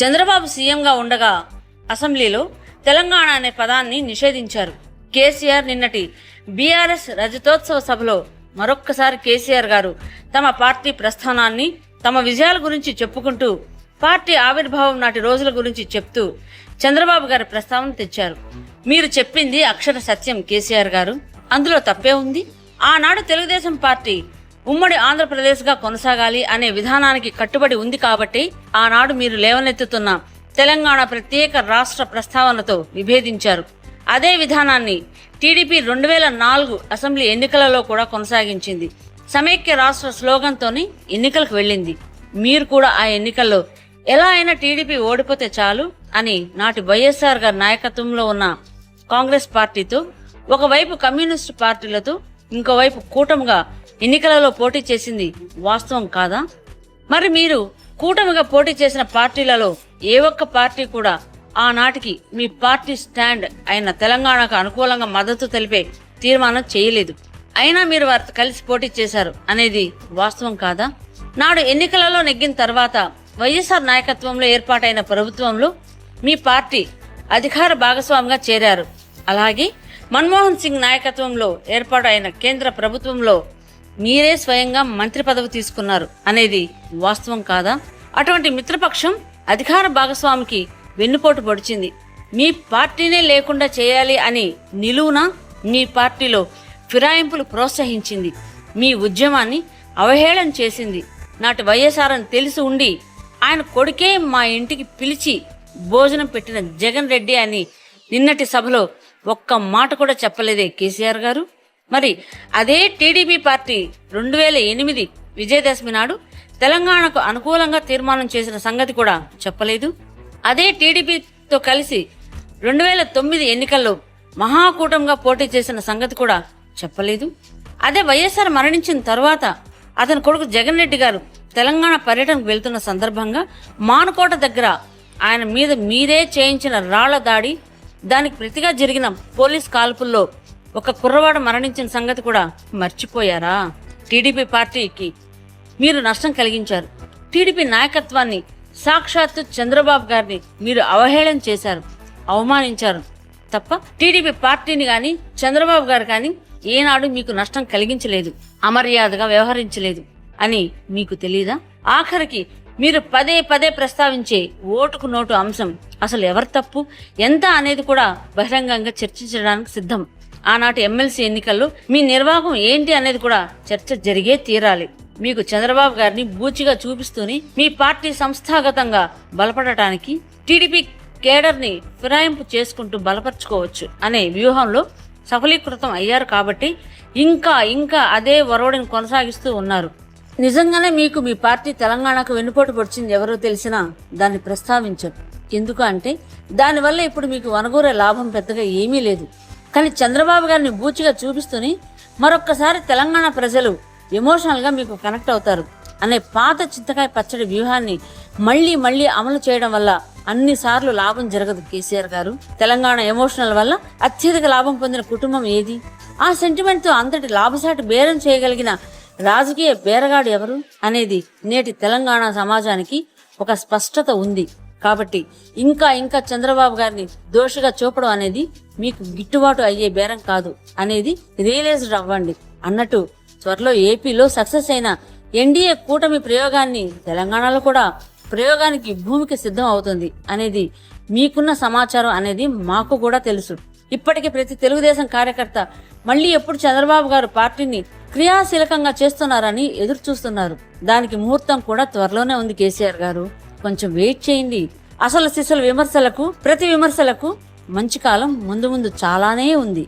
చంద్రబాబు సీఎంగా ఉండగా అసెంబ్లీలో తెలంగాణ అనే పదాన్ని నిషేధించారు. కేసీఆర్ నిన్నటి బీఆర్ఎస్ రజతోత్సవ సభలో మరొక్కసారి కేసీఆర్ గారు తమ పార్టీ ప్రస్థానాన్ని తమ విజయాల గురించి చెప్పుకుంటూ పార్టీ ఆవిర్భావం నాటి రోజుల గురించి చెప్తూ చంద్రబాబు గారి ప్రస్తావన తెచ్చారు. మీరు చెప్పింది అక్షర సత్యం కేసీఆర్ గారు. అందులో తప్పే ఉంది. ఆనాడు తెలుగుదేశం పార్టీ ఉమ్మడి ఆంధ్రప్రదేశ్గా కొనసాగాలి అనే విధానానికి కట్టుబడి ఉంది కాబట్టి ఆనాడు మీరు లేవనెత్తుతున్న తెలంగాణ ప్రత్యేక రాష్ట్ర ప్రస్తావనతో విభేదించారు. అదే విధానాన్ని టీడీపీ రెండు వేల నాలుగు అసెంబ్లీ ఎన్నికలలో కూడా కొనసాగించింది. సమైక్య రాష్ట్ర స్లోగన్తోని ఎన్నికలకు వెళ్ళింది. మీరు కూడా ఆ ఎన్నికల్లో ఎలా అయినా టీడీపీ ఓడిపోతే చాలు అని నాటి వైఎస్ఆర్ గారి నాయకత్వంలో ఉన్న కాంగ్రెస్ పార్టీతో ఒకవైపు కమ్యూనిస్టు పార్టీలతో ఇంకోవైపు కూటమిగా ఎన్నికలలో పోటీ చేసింది వాస్తవం కాదా? మరి మీరు కూటమిగా పోటీ చేసిన పార్టీలలో ఏ ఒక్క పార్టీ కూడా ఆనాటికి మీ పార్టీ స్టాండ్ అయిన తెలంగాణకు అనుకూలంగా మద్దతు తెలిపే తీర్మానం చేయలేదు. అయినా మీరు వారితో కలిసి పోటీ చేశారు అనేది వాస్తవం కాదా? నాడు ఎన్నికలలో నెగ్గిన తర్వాత వైఎస్ఆర్ నాయకత్వంలో ఏర్పాటైన ప్రభుత్వంలో మీ పార్టీ అధికార భాగస్వామిగా చేరారు. అలాగే మన్మోహన్ సింగ్ నాయకత్వంలో ఏర్పాటు అయిన కేంద్ర ప్రభుత్వంలో మీరే స్వయంగా మంత్రి పదవి తీసుకున్నారు అనేది వాస్తవం కాదా? అటువంటి మిత్రపక్షం అధికార భాగస్వామికి వెన్నుపోటు పొడిచింది. మీ పార్టీనే లేకుండా చేయాలి అని నిలువున మీ పార్టీలో ఫిరాయింపులు ప్రోత్సహించింది. మీ ఉద్యమాన్ని అవహేళన చేసింది. నాటి వైఎస్ఆర్ అని తెలిసి ఉండి ఆయన కొడుకే మా ఇంటికి పిలిచి భోజనం పెట్టిన జగన్ రెడ్డి అని నిన్నటి సభలో ఒక్క మాట కూడా చెప్పలేదే కేసీఆర్ గారు? మరి అదే టీడీపీ పార్టీ రెండు వేల ఎనిమిది విజయదశమి నాడు తెలంగాణకు అనుకూలంగా తీర్మానం చేసిన సంగతి కూడా చెప్పలేదు. అదే టీడీపీతో కలిసి రెండు వేల తొమ్మిది ఎన్నికల్లో మహాకూటంగా పోటీ చేసిన సంగతి కూడా చెప్పలేదు. అదే వైఎస్ఆర్ మరణించిన తర్వాత అతని కొడుకు జగన్ రెడ్డి గారు తెలంగాణ పర్యటనకు వెళ్తున్న సందర్భంగా మానుకోట దగ్గర ఆయన మీద మీరే చేయించిన రాళ్ళ దాడి దానికి ప్రతిగా జరిగిన పోలీస్ కాల్పుల్లో ఒక కుర్రవాడు మరణించిన సంగతి కూడా మర్చిపోయారా? టీడీపీ పార్టీకి మీరు నష్టం కలిగించారు. టీడీపీ నాయకత్వాన్ని సాక్షాత్తు చంద్రబాబు గారిని మీరు అవహేళన చేశారు అవమానించారు. తప్ప టీడీపీ పార్టీని కానీ చంద్రబాబు గారు కానీ ఏనాడు మీకు నష్టం కలిగించలేదు అమర్యాదగా వ్యవహరించలేదు అని మీకు తెలీదా? ఆఖరికి మీరు పదే పదే ప్రస్తావించే ఓటుకు నోటు అంశం అసలు ఎవరి తప్పు? ఎంత అనేది కూడా బహిరంగంగా చర్చించడానికి సిద్ధం. ఆనాటి ఎమ్మెల్సీ ఎన్నికల్లో మీ నిర్వాహం ఏంటి అనేది కూడా చర్చ జరిగే తీరాలి. మీకు చంద్రబాబు గారిని బూచిగా చూపిస్తూనే మీ పార్టీ సంస్థాగతంగా బలపడటానికి టీడీపీ కేడర్ని ఫిరాయింపు చేసుకుంటూ బలపరుచుకోవచ్చు అనే వ్యూహంలో సఫలీకృతం అయ్యారు కాబట్టి ఇంకా ఇంకా అదే ఒరవడిని కొనసాగిస్తూ ఉన్నారు. నిజంగానే మీకు మీ పార్టీ తెలంగాణకు వెన్నుపోటు పొడిచింది ఎవరో తెలిసినా దాన్ని ప్రస్తావించరు. ఎందుకు అంటే దానివల్ల ఇప్పుడు మీకు వనగూరే లాభం పెద్దగా ఏమీ లేదు. కానీ చంద్రబాబు గారిని బూచిగా చూపిస్తూనే మరొక్కసారి తెలంగాణ ప్రజలు ఎమోషనల్గా మీకు కనెక్ట్ అవుతారు అనే పాత చింతకాయ పచ్చడి వ్యూహాన్ని మళ్ళీ మళ్ళీ అమలు చేయడం వల్ల అన్నిసార్లు లాభం జరగదు కేసీఆర్ గారు. తెలంగాణ ఎమోషనల్ వల్ల అత్యధిక లాభం పొందిన కుటుంబం ఏది? ఆ సెంటిమెంట్తో అంతటి లాభసాటి బేరం చేయగలిగిన రాజకీయ బేరగాడు ఎవరు? అనేది నేటి తెలంగాణ సమాజానికి ఒక స్పష్టత ఉంది. కాబట్టి ఇంకా ఇంకా చంద్రబాబు గారిని దోషిగా చూపడం అనేది మీకు గిట్టుబాటు అయ్యే బేరం కాదు అనేది రియలైజ్డ్ అవ్వండి. అన్నట్టు త్వరలో ఏపీలో సక్సెస్ అయిన ఎన్డీఏ కూటమి ప్రయోగాన్ని తెలంగాణలో కూడా ప్రయోగానికి భూమికి సిద్ధం అవుతుంది అనేది మీకున్న సమాచారం అనేది మాకు కూడా తెలుసు. ఇప్పటికే ప్రతి తెలుగుదేశం కార్యకర్త మళ్ళీ ఎప్పుడు చంద్రబాబు గారు పార్టీని క్రియాశీలకంగా చేస్తున్నారని ఎదురు చూస్తున్నారు దానికి ముహూర్తం కూడా త్వరలోనే ఉంది కేసీఆర్ గారు. కొంచెం వెయిట్ చేయండి. అసలు సిసలు విమర్శలకు ప్రతి విమర్శలకు మంచి కాలం ముందు ముందు చాలానే ఉంది.